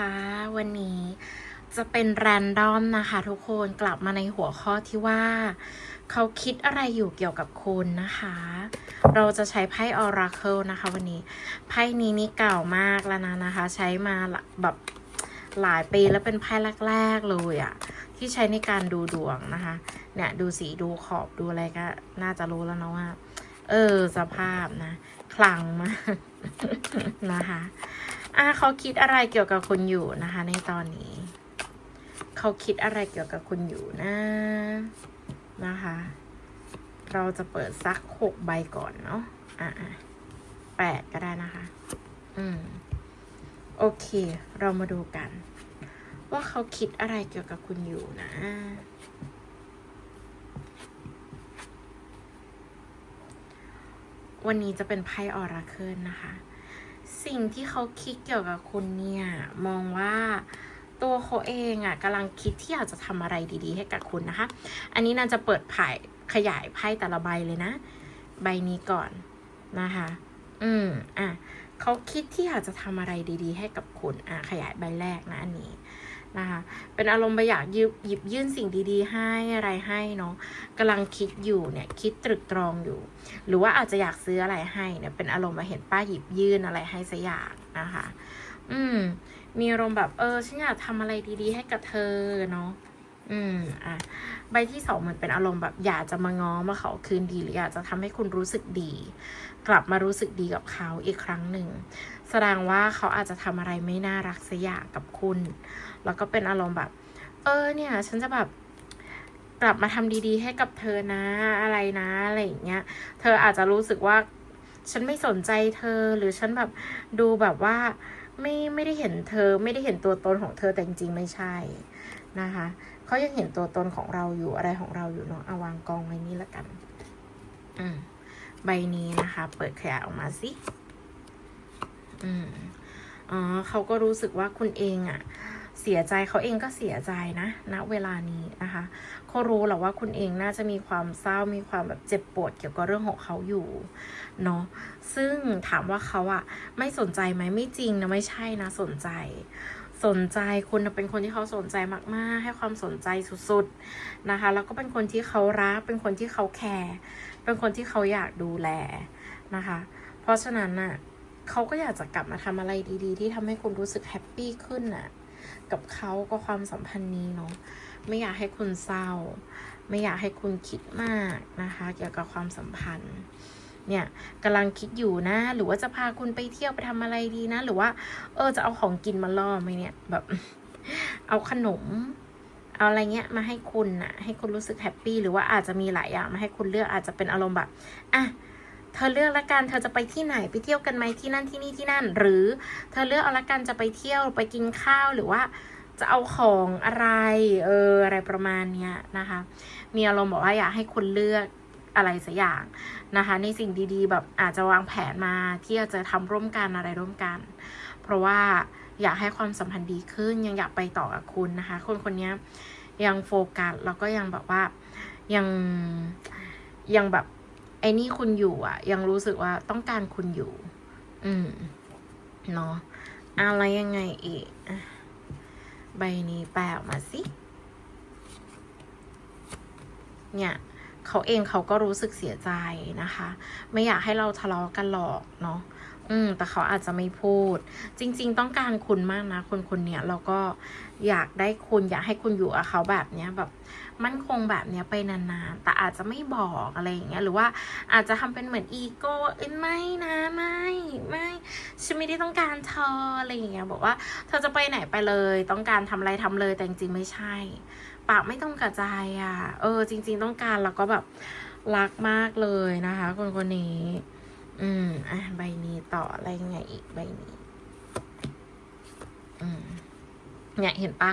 คะวันนี้จะเป็นแรนดอมนะคะ ทุกคนกลับมาในหัวข้อที่ว่า เขาคิดอะไรอยู่เกี่ยวกับคุณนะคะ เราจะใช้ไพ่ Oracle นะคะ วันนี้ไพ่นี้นี่เก่ามากแล้วนะนะคะ ใช้มาแบบหลายปีแล้วเป็นไพ่แรก ๆ เลยอะที่ใช้ในการดูดวงนะคะ เนี่ยดูสีดูขอบดูอะไรก็น่าจะรู้แล้วนะว่า เออ สภาพนะ คลังมากนะคะ อะเขาคิดอะไรเกี่ยวกับคุณอยู่นะคะ ในตอนนี้ เขาคิดอะไรเกี่ยวกับคุณอยู่นะ นะคะ เราจะเปิดสักหกใบก่อนเนาะอะแปดก็ได้นะคะ อืม โอเค เรามาดูกัน ว่าเขาคิดอะไรเกี่ยวกับคุณอยู่นะวันนี้จะเป็นไพ่ออราเคิลนะคะ สิ่งที่เขาคิดเกี่ยวกับคุณเนี่ย มองว่าตัวเขาเองอะ่ะกำลังคิดที่อยากจะทำอะไรดีๆ ให้กับคุณนะคะ อันนี้น่าจะเปิดไพ่ขยายไพ่แต่ละใบเลยนะ ใบนี้ก่อนนะคะ อืมอะเขาคิดที่อยากจะทำอะไรดีๆ ให้กับคุณอะขยายใบแรกนะอันนี้ นะคะ เป็นอารมณ์ไปอยากหยิบยิบยื่นสิ่งดีๆ ให้อะไรให้เนาะกำลังคิดอยู่เนี่ยคิดตรึกตรองอยู่ หรือว่าอาจจะอยากซื้ออะไรให้เนี่ยเป็นอารมณ์มาเห็นป้าหยิบยื่นอะไรให้สักอย่างนะคะ อืม มีอารมณ์แบบเออฉันอยากทำอะไรดีๆ ให้กับเธอเนาะ อืมอะใบที่สองเหมือนเป็นอารมณ์แบบอยากจะมาง้อมาขอคืนดีหรืออยากจะทำให้คุณรู้สึกดี กลับมารู้สึกดีกับเขาอีกครั้งหนึ่ง แสดงว่าเขาอาจจะทำอะไรไม่น่ารักสักอย่างกับคุณ แล้วก็เป็นอารมณ์แบบ เออเนี่ย ฉันจะแบบกลับมาทำดีๆ ให้กับเธอนะอะไรนะอะไรอย่างเงี้ย เธออาจจะรู้สึกว่า ฉันไม่สนใจเธอหรือฉันแบบดูแบบว่า ไม่ไม่ได้เห็นเธอไม่ได้เห็นตัวตนของเธอแต่จริงๆไม่ใช่นะคะเขายังเห็นตัวตนของเราอยู่อะไรของเราอยู่เนาะเอาวางกองไว้นี่ละกัน อืมใบนี้นะคะ เปิดขยะออกมาสิอืมอ๋อเขาก็รู้สึกว่าคุณเองอะ่ะ เสียใจเขาเองก็เสียใจนะณนะเวลานี้นะคะเขารู้แหละว่าคุณเองน่าจะมีความเศร้ามีความแบบเจ็บปวดเกี่ยวกับเรื่องของเขาอยู่เนาะซึ่งถามว่าเขาอะไม่สนใจไหมไม่จริงนะไม่ใช่นะสนใจ สนใจคุณเป็นคนที่เขาสนใจมากๆ ให้ความสนใจสุดๆนะคะแล้วก็เป็นคนที่เขารักเป็นคนที่เขาแคร์เป็นคนที่เขาอยากดูแลนะคะ เพราะฉะนั้นน่ะเขาก็อยากจะกลับมาทำอะไรดี ๆ ที่ทำให้คุณรู้สึกแฮปปี้ขึ้นน่ะ กับเขาก็ความสัมพันธ์นี้เนาะไม่อยากให้คุณเศร้า ไม่อยากให้คุณคิดมากนะคะ เกี่ยวกับความสัมพันธ์ เนี่ยกำลังคิดอยู่นะ หรือว่าจะพาคุณไปเที่ยวไปทำอะไรดีนะ หรือว่า เออจะเอาของกินมาล่อไหมเนี่ยแบบ เอาขนม เอาอะไรเงี้ยมาให้คุณนะให้คุณรู้สึกแฮปปี้หรือว่าอาจจะมีหลายอย่างมาให้คุณเลือกอาจจะเป็นอารมณ์แบบอะ เธอเลือกละกันเธอจะไปที่ไหนไปเที่ยวกันไหมที่นั่นที่นี่ที่นั่น หรือเธอเลือกเอาละกันจะไปเที่ยวไปกินข้าวหรือว่าจะเอาของอะไรเอออะไรประมาณเนี้ยนะคะ มีอารมณ์บอกว่าอยากให้คุณเลือกอะไรสักอย่างนะคะ ในสิ่งดีๆ แบบอาจจะวางแผนมาที่จะทำร่วมกันอะไรร่วมกัน เพราะว่าอยากให้ความสัมพันธ์ดีขึ้นยังอยากไปต่อกับคุณนะคะ คนคนนี้ยังโฟกัสแล้วก็ยังแบบว่ายังยังแบบ ไอ้นี่คุณอยู่อะยังรู้สึกว่าต้องการคุณอยู่ อืมเนาะอะไรยังไงอีก ใบนี้แปลออกมาสิ เนี่ย เขาเองเขาก็รู้สึกเสียใจนะคะ ไม่อยากให้เราทะเลาะกันหรอกเนาะอืม แต่เขาอาจจะไม่พูด จริง ๆ ต้องการคุณมากนะ คนคนเนี้ยเราก็อยากได้คุณอยากให้คุณอยู่กับเขาแบบเนี้ยแบบมั่นคงแบบเนี้ยไปนานๆแต่อาจจะไม่บอกอะไรอย่างเงี้ยหรือว่าอาจจะทำเป็นเหมือนอีโก้เอ้ยไม่นะไม่ไม่ฉันไม่ได้ต้องการเธออะไรอย่างเงี้ยบอกว่าเธอจะไปไหนไปเลย ต้องการทำอะไรทำเลยแต่จริงๆไม่ใช่ ปากไม่ต้องกระจายอะ เออ จริง ๆ ต้องการแล้วก็แบบรักมากเลยนะคะ คนคนนี้ อืม อะ ใบนี้ต่ออะไรไงอีกใบนี้ อืม เนี่ยเห็นปะ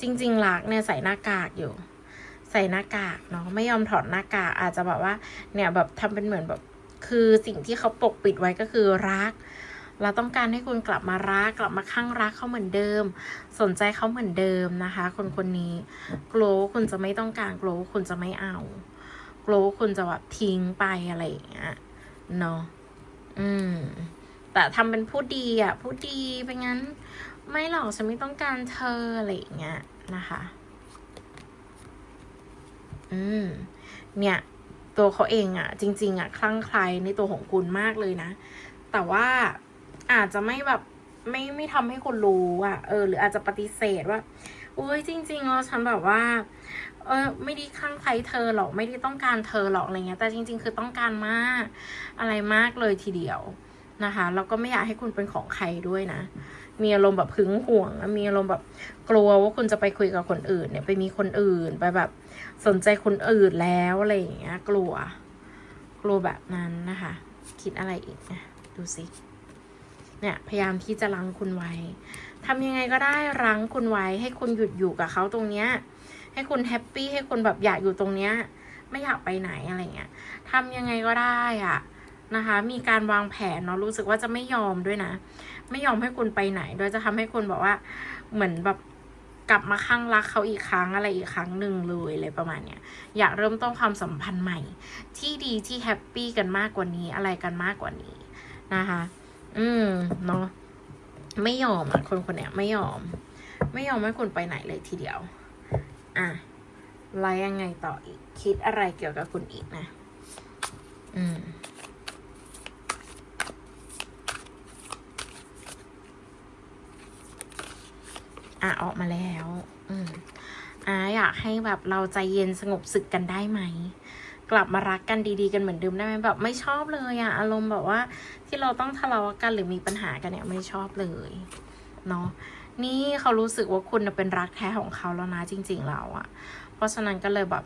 จริง ๆ รักเนี่ยใส่หน้ากากอยู่ ใส่หน้ากากเนาะไม่ยอมถอดหน้ากากอาจจะแบบว่า เนี่ยแบบทำเป็นเหมือนแบบ คือสิ่งที่เขาปกปิดไว้ก็คือรัก เราต้องการให้คุณกลับมารัก กลับมาข้างรักเขาเหมือนเดิม สนใจเขาเหมือนเดิมนะคะ คนคนนี้กลัวคุณจะไม่ต้องการกลัวคุณจะไม่เอากลัวคุณจะแบบทิ้งไปอะไรอย่างเงี้ยเนาะอืม แต่ทำเป็นผู้ดีอะผู้ดีไปงั้น ไม่หรอกฉันไม่ต้องการเธออะไรอย่างเงี้ยนะคะ อืม เนี่ย ตัวเขาเองอะจริง ๆอะคลั่งไคล้ในตัวของคุณมากเลยนะ แต่ว่า อาจจะไม่แบบไม่ไม่ทำให้คุณรู้อะเออ หรืออาจจะปฏิเสธว่าโอ้ยจริงๆแล้วฉันแบบว่า เออไม่ได้คลั่งไคล้เธอหรอกไม่ได้ต้องการเธอหรอกอะไรเงี้ย แต่จริง ๆ คือต้องการมาก อะไรมากเลยทีเดียวนะคะแล้วก็ไม่อยากให้คุณเป็นของใครด้วยนะ มีอารมณ์แบบหึงห่วง มีอารมณ์แบบกลัวว่าคุณจะไปคุยกับคนอื่น เนี่ยไปมีคนอื่นไปแบบสนใจคนอื่นแล้วอะไรอย่างเงี้ย กลัว กลัวแบบนั้นนะคะ คิดอะไรอีกนะดูสิ เนี่ยพยายามที่จะรั้งคุณไว้ทำยังไงก็ได้รั้งคุณไว้ ให้คุณหยุดอยู่กับเขาตรงเนี้ย ให้คุณแฮปปี้ให้คุณแบบอยากอยู่ตรงเนี้ย ไม่อยากไปไหนอะไรเงี้ยทำยังไงก็ได้อะนะคะ มีการวางแผนเนาะรู้สึกว่าจะไม่ยอมด้วยนะ ไม่ยอมให้คุณไปไหนโดยจะทำให้คุณบอกว่าเหมือนแบบกลับมาข้างรักเขาอีกครั้งอะไรอีกครั้งหนึ่งเลยอะไรประมาณเนี้ยอยากเริ่มต้นความสัมพันธ์ใหม่ ที่ดีที่แฮปปี้กันมากกว่านี้อะไรกันมากกว่านี้นะคะ อืมเนาะไม่ยอมอะคนคนเนี้ยไม่ยอม ไม่ยอมให้คุณไปไหนเลยทีเดียว อะไล่ยังไงต่ออีก คิดอะไรเกี่ยวกับคุณอีกนะ อืมอะออกมาแล้ว อืมอะอยากให้แบบเราใจเย็นสงบศึกกันได้ไหม กลับมารักกันดีๆกันเหมือนเดิมได้ไหมแบบไม่ชอบเลยอะอารมณ์แบบว่าที่เราต้องทะเลาะกันหรือมีปัญหากันเนี่ยไม่ชอบเลยเนาะนี่เขารู้สึกว่าคุณเป็นรักแท้ของเขาแล้วนะจริงๆแล้วอะเพราะฉะนั้นก็เลยแบบ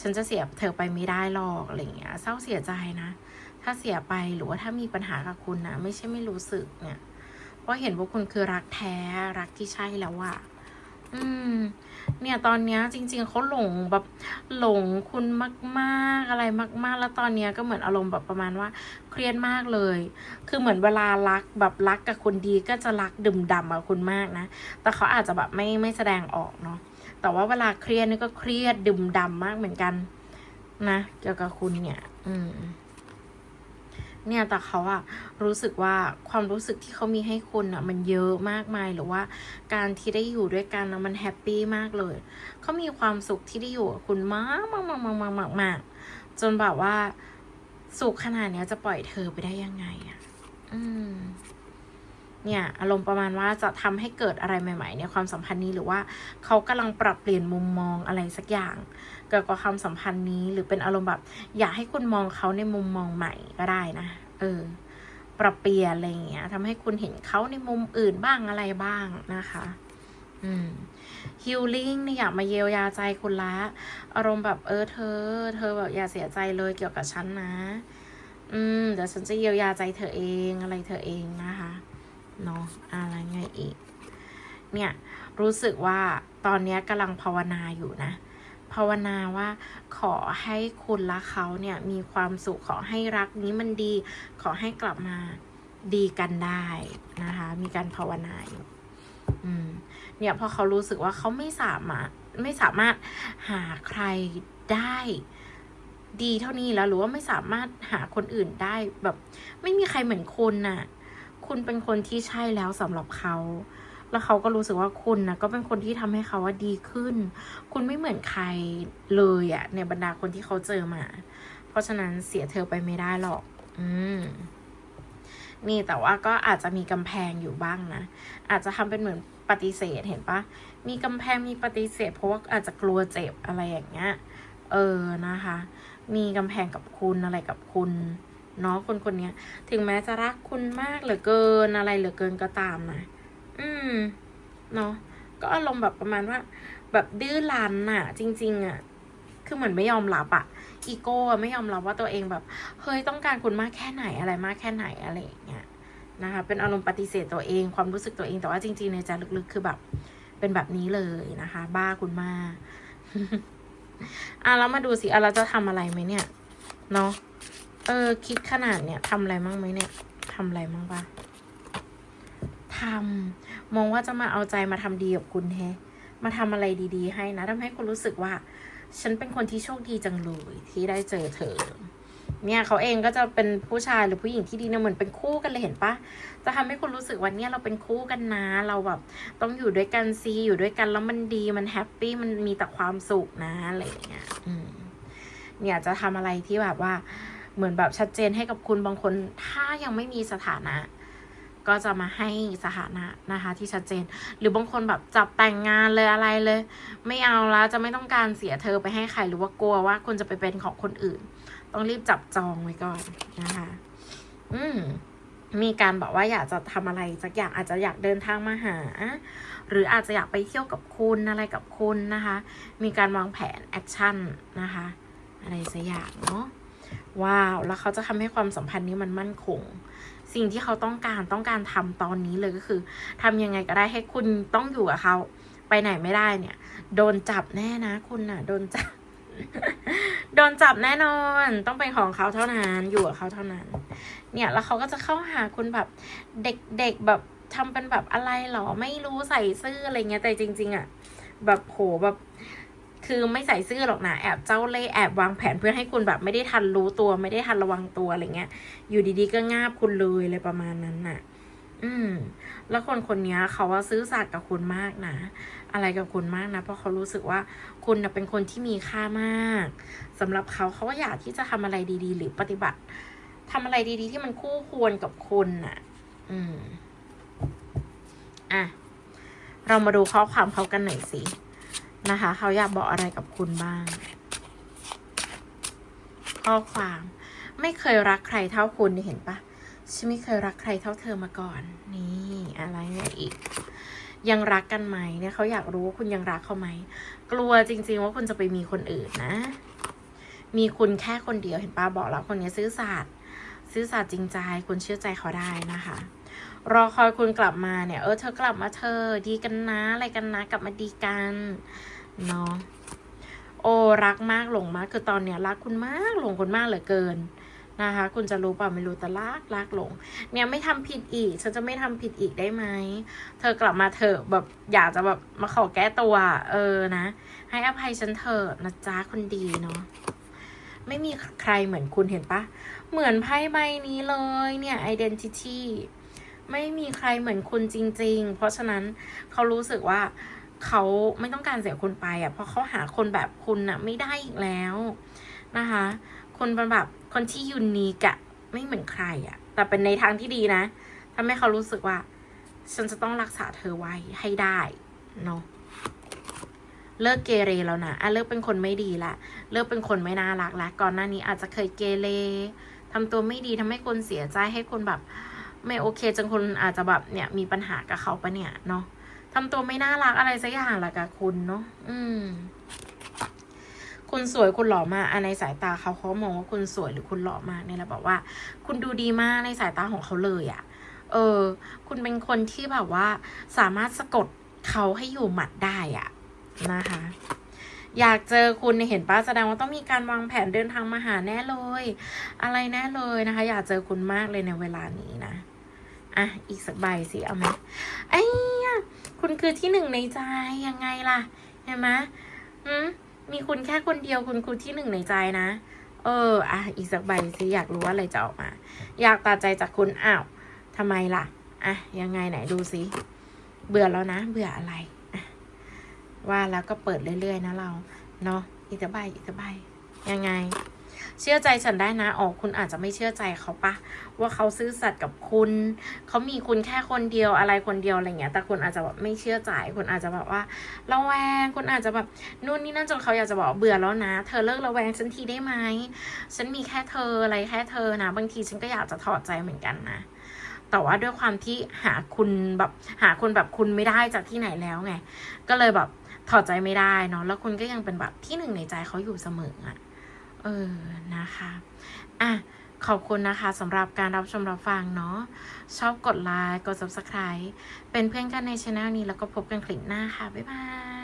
ฉันจะเสียเธอไปไม่ได้หรอกอะไรเงี้ยเศร้าเสียใจนะ ถ้าเสียไปหรือว่าถ้ามีปัญหากับคุณนะไม่ใช่ไม่รู้สึกเนี่ยเพราะเห็นว่าคุณคือรักแท้รักที่ใช่แล้วอะ อืม เนี่ยตอนเนี้ยจริง ๆเขาหลงแบบหลงคุณมากๆอะไรมาก ๆ แล้วตอนเนี้ยก็เหมือนอารมณ์แบบประมาณว่า เครียดมากเลย คือเหมือนเวลารักแบบรักกับคนดีก็จะรักดื่มดำกับคุณมากนะ แต่เขาอาจจะแบบไม่ไม่แสดงออกเนาะ แต่ว่าเวลาเครียดนี่ก็เครียดดื่มดำมากเหมือนกัน นะเกี่ยวกับคุณเนี่ย อืม เนี่ยแต่เขาอะรู้สึกว่าความรู้สึกที่เขามีให้คุณอะมันเยอะมากมายหรือว่าการที่ได้อยู่ด้วยกันนะมันแฮปปี้มากเลย เขามีความสุขที่ได้อยู่กับคุณมากมากมากมากมากมากมากจนแบบว่าสุขขนาดเนี้ยจะปล่อยเธอไปได้ยังไงอะอืมเนี่ยอารมณ์ประมาณว่าจะทำให้เกิดอะไรใหม่ ๆ ในความสัมพันธ์นี้หรือว่าเขากำลังปรับเปลี่ยนมุมมองอะไรสักอย่าง เกี่ยวกับความสัมพันธ์นี้ หรือเป็นอารมณ์แบบ อยากให้คุณมองเขาในมุมมองใหม่ก็ได้นะ เออ ปรับเปลี่ยนอะไรเงี้ยทำให้คุณเห็นเขาในมุมอื่นบ้างอะไรบ้างนะคะ อืมฮิลลิ่งเนี่ยอยากมาเยียวยาใจคุณละ อารมณ์แบบเออเธอ เธอแบบอย่าเสียใจเลยเกี่ยวกับฉันนะ อืมเดี๋ยวฉันจะเยียวยาใจเธอเองอะไรเธอเองนะคะเนาะอะไรไงอีก เนี่ยรู้สึกว่าตอนนี้กำลังภาวนาอยู่นะ ภาวนาว่าขอให้คุณและเขาเนี่ยมีความสุขขอให้รักนี้มันดี ขอให้กลับมาดีกันได้นะคะ มีการภาวนาอยู่เนี่ยพอเขารู้สึกว่าเขาไม่สามารถไม่สามารถหาใครได้ดีเท่านี้แล้วหรือว่าไม่สามารถหาคนอื่นได้แบบ ไม่มีใครเหมือนคุณน่ะ คุณเป็นคนที่ใช่แล้วสำหรับเขา แล้วเขาก็รู้สึกว่าคุณนะก็เป็นคนที่ทำให้เขาว่าดีขึ้น คุณไม่เหมือนใครเลยอะในบรรดาคนที่เขาเจอมา เพราะฉะนั้นเสียเธอไปไม่ได้หรอก อืมนี่แต่ว่าก็อาจจะมีกำแพงอยู่บ้างนะ อาจจะทำเป็นเหมือนปฏิเสธเห็นปะมีกำแพงมีปฏิเสธ เพราะว่าอาจจะกลัวเจ็บอะไรอย่างเงี้ย เออนะคะ มีกำแพงกับคุณอะไรกับคุณเนาะคนคนนี้ถึงแม้จะรักคุณมากเหลือเกินอะไรเหลือเกินก็ตามนะ อืม เนาะ ก็อารมณ์แบบประมาณว่า แบบดื้อรั้นน่ะจริง ๆอะคือเหมือนไม่ยอมรับอะอีโก้อะไม่ยอมรับว่าตัวเองแบบ เฮ้ยต้องการคุณมากแค่ไหนอะไรมากแค่ไหนอะไรอย่างเงี้ยนะคะ เป็นอารมณ์ปฏิเสธตัวเองความรู้สึกตัวเองแต่ว่าจริง ๆ ในใจลึกๆ คือแบบ เป็นแบบนี้เลยนะคะ บ้าคุณมากอะแล้วมาดูสิอะเราจะทำอะไรไหมเนี่ย เนาะเออ คิดขนาดเนี่ยทำอะไรมั่งไหมเนี่ยทำอะไรมั่งปะ ทำมองว่าจะมาเอาใจมาทำดีกับคุณแฮะมาทำอะไรดี ๆ ให้นะทำให้คุณรู้สึกว่า ฉันเป็นคนที่โชคดีจังเลยที่ได้เจอเธอ เนี่ยเขาเองก็จะเป็นผู้ชายหรือผู้หญิงที่ดีเนี่ยเหมือนเป็นคู่กันเลยเห็นปะจะทำให้คุณรู้สึกว่าเนี่ยเราเป็นคู่กันนะ เราแบบต้องอยู่ด้วยกันซีอยู่ด้วยกันแล้วมันดีมันแฮปปี้มันมีแต่ความสุขนะอะไรอย่างเงี้ยอืมเนี่ยจะทำอะไรที่แบบว่าเหมือนแบบชัดเจนให้กับคุณบางคน ถ้ายังไม่มีสถานะ ก็จะมาให้สถานะนะคะที่ชัดเจน หรือบางคนแบบจับแต่งงานเลยอะไรเลย ไม่เอาแล้วจะไม่ต้องการเสียเธอไปให้ใครหรือว่ากลัวว่าคุณจะไปเป็นของคนอื่น ต้องรีบจับจองไว้ก่อนนะคะ อืมมีการบอกว่าอยากจะทำอะไรสักอย่างอาจจะอยากเดินทางมาหา หรืออาจจะอยากไปเที่ยวกับคุณอะไรกับคุณนะคะ มีการวางแผนแอคชั่นนะคะ อะไรสักอย่างเนาะว้าว แล้วเขาจะทำให้ความสัมพันธ์นี้มันมั่นคง สิ่งที่เขาต้องการต้องการทำตอนนี้เลยก็คือทำยังไงก็ได้ให้คุณต้องอยู่กับเขาไปไหนไม่ได้เนี่ย โดนจับแน่นะ คุณน่ะ โดนจับ โดนจับแน่นอน ต้องเป็นของเขาเท่านั้น อยู่กับเขาเท่านั้น เนี่ยแล้วเขาก็จะเข้าหาคุณแบบ เด็กๆแบบทำเป็นแบบอะไรหรอไม่รู้ใส่เสื้ออะไรเงี้ยแต่จริง ๆอะ่ะแบบโหแบบ คือไม่ใส่เสื้อหรอกนะแอบเจ้าเล่แอบวางแผนเพื่อให้คุณแบบไม่ได้ทันรู้ตัว ไม่ได้ทันระวังตัวอะไรเงี้ย อยู่ดีๆก็งาบคุณเลยอะไรประมาณนั้นน่ะ อืม แล้วคนคนนี้เขาว่าซื้อสัตย์กับคุณมากนะ อะไรกับคุณมากนะ เพราะเขารู้สึกว่าคุณเป็นคนที่มีค่ามากสำหรับเขาเขาก็อยากที่จะทำอะไรดี ๆ หรือปฏิบัติทำอะไรดีๆ ที่มันคู่ควรกับคุณน่ะ อืม อะ เรามาดูข้อความเขากันหน่อยสิ นะคะ เขาอยากบอกอะไรกับคุณบ้าง ข้อความไม่เคยรักใครเท่าคุณเห็นปะฉันไม่เคยรักใครเท่าเธอมาก่อน นี่อะไรเนี่ยอีก ยังรักกันไหมเนี่ยเขาอยากรู้ว่าคุณยังรักเขาไหม กลัวจริง ๆ ว่าคุณจะไปมีคนอื่นนะ มีคุณแค่คนเดียวเห็นป้าบอกแล้วคนนี้ซื้อสัตย์ซื้อสัตย์จริงใจคุณเชื่อใจเขาได้นะคะ รอคอยคุณกลับมาเนี่ย เออเธอกลับมาเธอ ดีกันนะอะไรกันนะกลับมาดีกัน เนาะโอรักมากหลงมากคือตอนเนี้ยรักคุณมากหลงคุณมากเหลือเกินนะคะ คุณจะรู้เปล่าไม่รู้แต่รักรักหลง เนี่ยไม่ทำผิดอีก ฉันจะไม่ทำผิดอีกได้ไหมเธอกลับมาเถอะแบบอยากจะแบบมาขอแก้ตัว เออนะ ให้อภัยฉันเถอะนะจ๊ะคนดีเนาะไม่มีใครเหมือนคุณเห็นปะเหมือนไพ่ใบนี้เลยเนี่ย identity ไม่มีใครเหมือนคุณจริง ๆ เพราะฉะนั้นเขารู้สึกว่า เขาไม่ต้องการเสียคุณไปอะเพราะเขาหาคนแบบคุณน่ะ ไม่ได้อีกแล้วนะคะ คนเป็นแบบคนที่ยูนิคอะไม่เหมือนใครอะแต่เป็นในทางที่ดีนะทำให้เขารู้สึกว่า ฉันจะต้องรักษาเธอไว้ให้ได้เนาะเลิกเกเรแล้วนะอะเลิกเป็นคนไม่ดีละ เลิกเป็นคนไม่น่ารักละ ก่อนหน้านี้อาจจะเคยเกเรทำตัวไม่ดีทำให้คนเสียใจให้คนแบบ ไม่โอเคจนคนอาจจะแบบเนี่ยมีปัญหากับเขาปะเนี่ยเนาะ ทำตัวไม่น่ารักอะไรสักอย่างหละกับคุณเนาะอืม คุณสวยคุณหล่อมากอะในสายตาเขาเขามองว่าคุณสวยหรือคุณหล่อมากเนี่ยแหละบอกว่า คุณดูดีมากในสายตาของเขาเลยอะ่ะ เออ คุณเป็นคนที่แบบว่า สามารถสะกดเขาให้อยู่หมัดได้อะ่ะ นะคะ อยากเจอคุณเห็นป้าแสดงว่าต้องมีการวางแผนเดินทางมาหาแน่เลย อะไรแน่เลยนะคะ อยากเจอคุณมากเลยในเวลานี้นะอะ อีกสักใบสิเอาไหมไอ้ย คุณคือที่หนึ่งในใจยังไงล่ะ เห็นไหมมีคุณแค่คนเดียวคุณคือที่หนึ่งในใจนะ เออ อะ อีกสักใบสิอยากรู้ว่าอะไรจะออกมา อยากตัดใจจากคุณอ้าวทำไมล่ะ อะ ยังไงไหนดูสิเบื่อแล้วนะ เบื่ออะไระว่าแล้วก็เปิดเรื่อยๆนะเรา เนาะอีกสักใบอีกสักใบยังไง เชื่อใจฉันได้นะออคุณอาจจะไม่เชื่อใจเขาปะว่าเขาซื่อสัตย์กับคุณเขามีคุณแค่คนเดียวอะไรคนเดียวอะไรเงี้ย แต่คุณอาจจะแบบไม่เชื่อใจ คุณอาจจะแบบว่าระแวงคุณอาจจะแบบนู่นนี่นั่นจนเขาอยากจะบอกเบื่อแล้วนะ เธอเลิกระแวงฉันทีได้ไหมฉันมีแค่เธออะไรแค่เธอนะ บางทีฉันก็อยากจะถอดใจเหมือนกันนะแต่ว่าด้วยความที่หาคุณแบบหาคนแบบคุณไม่ได้จากที่ไหนแล้วไง ก็เลยแบบถอดใจไม่ได้เนาะแล้วคุณก็ยังเป็นแบบที่หนึ่งในใจเขาอยู่เสมออะ เออ นะคะ อะ ขอบคุณนะคะสำหรับการรับชมรับฟังเนาะ ชอบกดไลค์ กด subscribe เป็นเพื่อนกันในช anel นี้แล้วก็พบกันคลิปหน้าค่ะ บ๊ายบาย